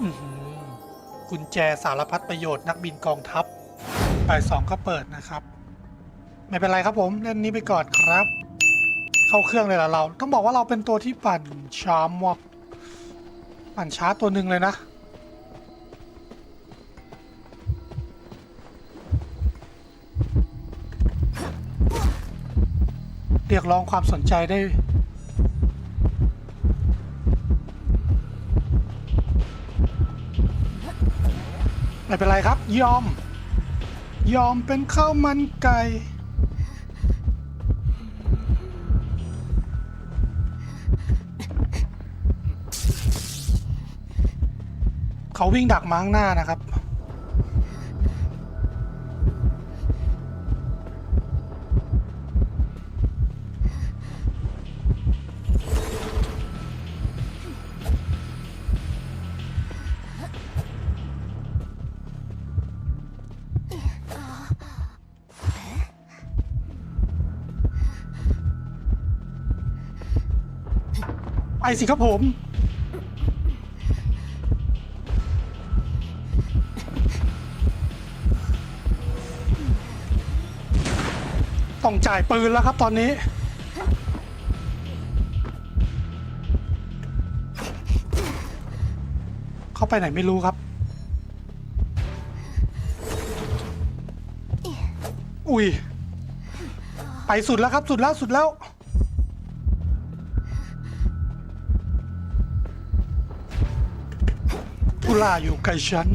อื้อหือกุญแจสารพัดประโยชน์นักบินกองทัพบ่ายสองก็เปิดนะครับ ไม่เป็นไรครับผมเล่นนี้ไปก่อนครับ เข้าเครื่องเลยล่ะเรา ต้องบอกว่าเราเป็นตัวที่ปั่นช้ามวบปั่นช้าตัวหนึ่งเลยนะ เรียกร้องความสนใจได้ ไม่เป็นไรครับ ยอม ยอมเป็นข้าวมันไก่เขาวิ่งดักมาข้างหน้านะครับ ไปสิครับผม ต้องจ่ายปืนแล้วครับตอนนี้ เขาไปไหนไม่รู้ครับ อุ้ย ไปสุดแล้วครับสุดแล้วสุดแล้ว ผู้ล่าอยู่ใกับฉัน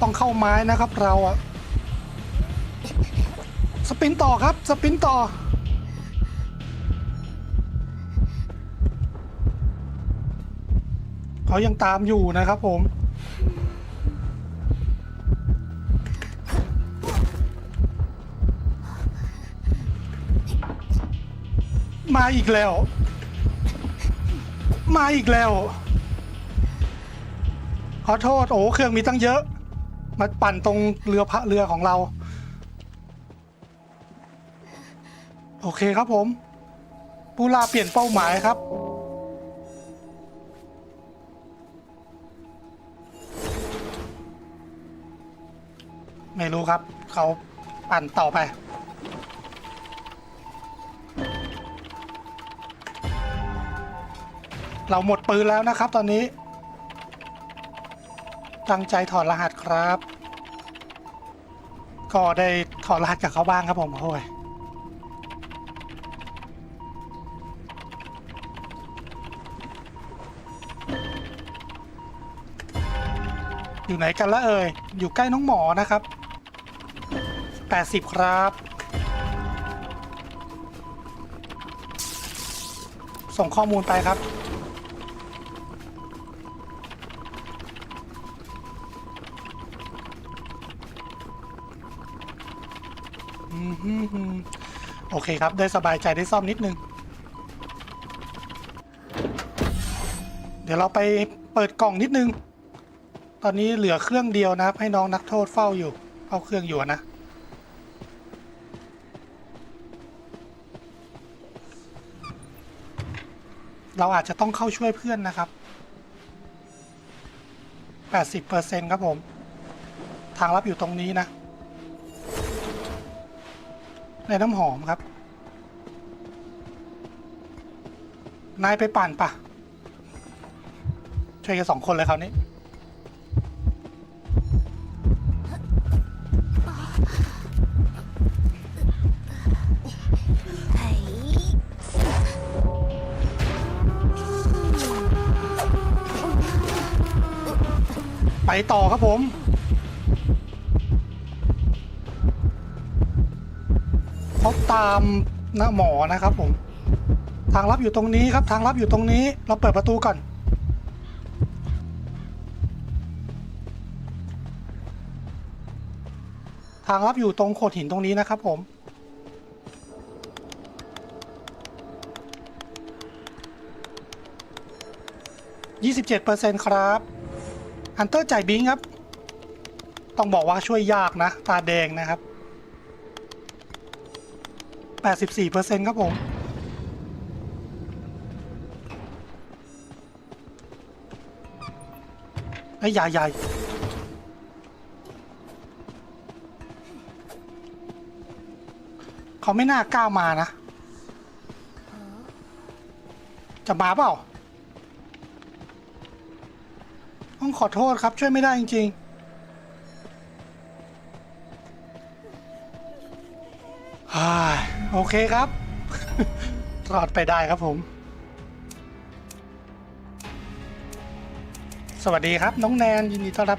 ต้องเข้าไม้นะครับเราอะสปินต่อครับ สปินต่อ เขายังตามอยู่นะครับผมมาอีกแล้ว มาอีกแล้ว ขอโทษ โอ้เครื่องมีตั้งเยอะ มาปั่นตรงเรือพระเรือของเรา โอเคครับผมปูลาเปลี่ยนเป้าหมายครับ ไม่รู้ครับ เขาปั่นต่อไป เราหมดปืนแล้วนะครับ ตอนนี้ ตั้งใจถอดรหัสครับ ก็ได้ถอดรหัสกับเขาบ้างครับผมโอ้ยอยู่ไหนกันละเอ่ย อยู่ใกล้น้องหมอนะครับ 80 ครับ ส่งข้อมูลไปครับ โอเคครับ ได้สบายใจได้ซ่อมนิดนึง เดี๋ยวเราไปเปิดกล่องนิดนึง ตอนนี้เหลือเครื่องเดียวนะครับ ให้น้องนักโทษเฝ้าอยู่เฝ้าเครื่องอยู่นะ เราอาจจะต้องเข้าช่วยเพื่อนนะครับ 80%ครับผม ทางลับอยู่ตรงนี้นะ ในน้ำหอมครับ นายไปปั่นปะช่วยกันสองคนเลยคราวนี้ไปต่อครับผมาตามนะหมอนะครับผม ทางลับอยู่ตรงนี้ครับ ทางลับอยู่ตรงนี้ เราเปิดประตูก่อน ทางลับอยู่ตรงโขดหินตรงนี้นะครับผม27%ครับฮันเตอร์จ่ายบิงครับ ต้องบอกว่าช่วยยากนะ ตาแดงนะครับ 84%ครับผม ไอ้ใหญ่ใหญ่เขาไม่น่าก้าวมานะ จะมาเปล่า ต้องขอโทษครับช่วยไม่ได้จริง ๆ โอเคครับ รอดไปได้ครับผม สวัสดีครับ น้องแนนยินดีต้อนรับ